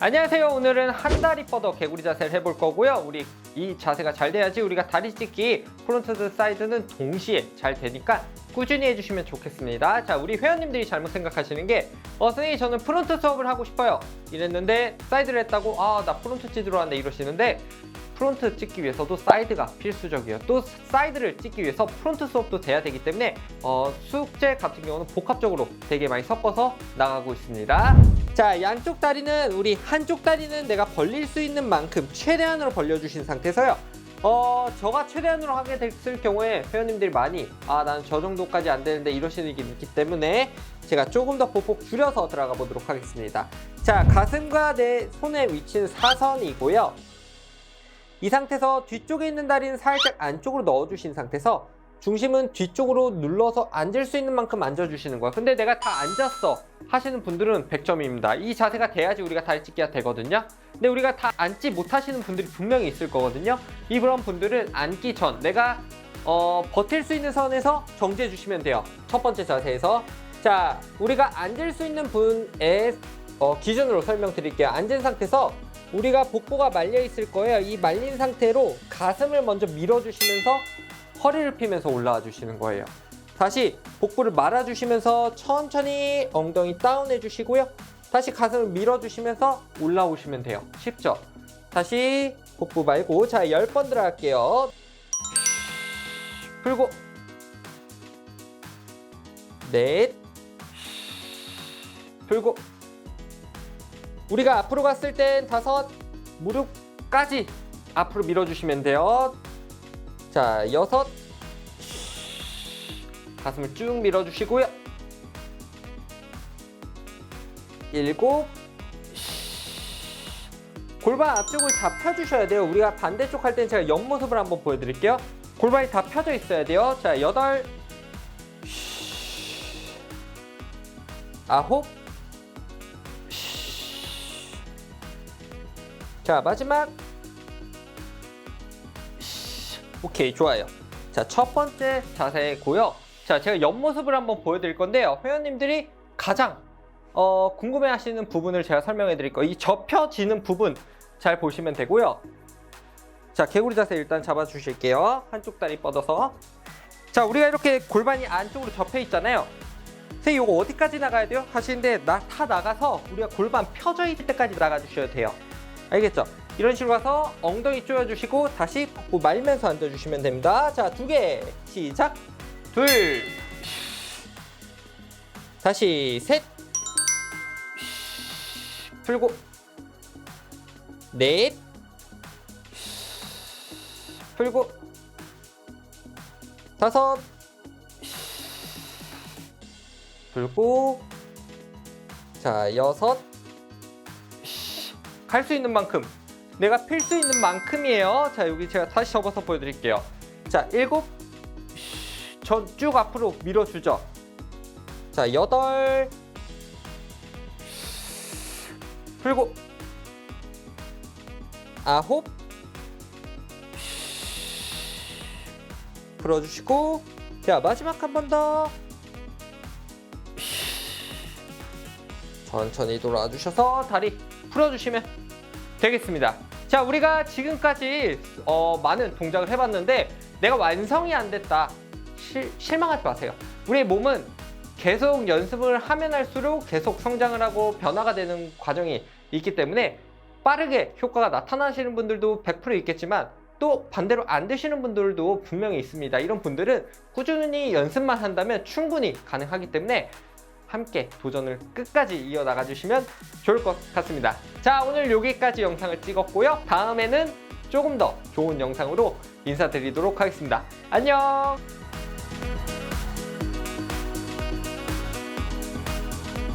안녕하세요. 오늘은 한 다리 뻗어 개구리 자세를 해볼 거고요. 우리 이 자세가 잘 돼야지 우리가 다리 찢기 프론트드 사이드는 동시에 잘 되니까 꾸준히 해주시면 좋겠습니다. 자, 우리 회원님들이 잘못 생각하시는 게 어, 선생님 저는 프론트 수업을 하고 싶어요. 이랬는데 사이드를 했다고 아, 나 프론트 찢으러 왔네 이러시는데 프론트 찍기 위해서도 사이드가 필수적이에요. 또 사이드를 찍기 위해서 프론트 수업도 돼야 되기 때문에 어, 숙제 같은 경우는 복합적으로 되게 많이 섞어서 나가고 있습니다. 자, 양쪽 다리는 우리 한쪽 다리는 내가 벌릴 수 있는 만큼 최대한으로 벌려주신 상태에서요. 어, 저가 최대한으로 하게 됐을 경우에 회원님들이 많이 아, 난저 정도까지 안 되는데 이러시는 게 있기 때문에 제가 조금 더 보폭 줄여서 들어가 보도록 하겠습니다. 자, 가슴과 내 손의 위치는 사선이고요. 이 상태에서 뒤쪽에 있는 다리는 살짝 안쪽으로 넣어주신 상태에서 중심은 뒤쪽으로 눌러서 앉을 수 있는 만큼 앉아주시는 거야. 근데 내가 다 앉았어 하시는 분들은 100점입니다. 이 자세가 돼야지 우리가 다리 찢기가 되거든요. 근데 우리가 다 앉지 못하시는 분들이 분명히 있을 거거든요. 이런 분들은 앉기 전 내가 어, 버틸 수 있는 선에서 정지해 주시면 돼요. 첫 번째 자세에서 자 우리가 앉을 수 있는 분의 어, 기준으로 설명드릴게요. 앉은 상태에서 우리가 복부가 말려 있을 거예요. 이 말린 상태로 가슴을 먼저 밀어주시면서 허리를 펴면서 올라와 주시는 거예요. 다시 복부를 말아주시면서 천천히 엉덩이 다운해 주시고요. 다시 가슴을 밀어주시면서 올라오시면 돼요. 쉽죠? 다시 복부 말고 자 10번 들어갈게요. 풀고 넷 풀고 우리가 앞으로 갔을 땐 다섯 무릎까지 앞으로 밀어주시면 돼요. 자 여섯 가슴을 쭉 밀어주시고요. 일곱 골반 앞쪽을 다 펴주셔야 돼요. 우리가 반대쪽 할 때는 제가 옆모습을 한번 보여드릴게요. 골반이 다 펴져 있어야 돼요. 자 여덟 아홉 자 마지막 오케이 좋아요. 자 첫 번째 자세고요 자 제가 옆모습을 한번 보여드릴 건데요. 회원님들이 가장 어, 궁금해하시는 부분을 제가 설명해 드릴 거예요. 이 접혀지는 부분 잘 보시면 되고요. 자 개구리 자세 일단 잡아 주실게요. 한쪽 다리 뻗어서. 자 우리가 이렇게 골반이 안쪽으로 접혀 있잖아요. 선생님 이거 어디까지 나가야 돼요? 하시는데 나 다 나가서 우리가 골반 펴져 있을 때까지 나가 주셔야 돼요. 알겠죠? 이런 식으로 가서 엉덩이 조여주시고 다시 복부 말면서 앉아주시면 됩니다. 자, 두 개. 시작. 둘. 다시 셋. 풀고. 넷. 풀고. 다섯. 풀고. 자, 여섯. 갈 수 있는 만큼 내가 필 수 있는 만큼이에요. 자 여기 제가 다시 접어서 보여드릴게요. 자 일곱. 전 쭉 앞으로 밀어주죠. 자 여덟. 풀고. 아홉. 풀어주시고. 자 마지막 한 번 더. 천천히 돌아와 주셔서 다리 풀어주시면 되겠습니다. 자, 우리가 지금까지 어, 많은 동작을 해봤는데 내가 완성이 안 됐다. 실, 실망하지 마세요. 우리의 몸은 계속 연습을 하면 할수록 계속 성장을 하고 변화가 되는 과정이 있기 때문에 빠르게 효과가 나타나시는 분들도 100% 있겠지만 또 반대로 안 되시는 분들도 분명히 있습니다. 이런 분들은 꾸준히 연습만 한다면 충분히 가능하기 때문에 함께 도전을 끝까지 이어나가 주시면 좋을 것 같습니다. 자, 오늘 여기까지 영상을 찍었고요. 다음에는 조금 더 좋은 영상으로 인사드리도록 하겠습니다. 안녕!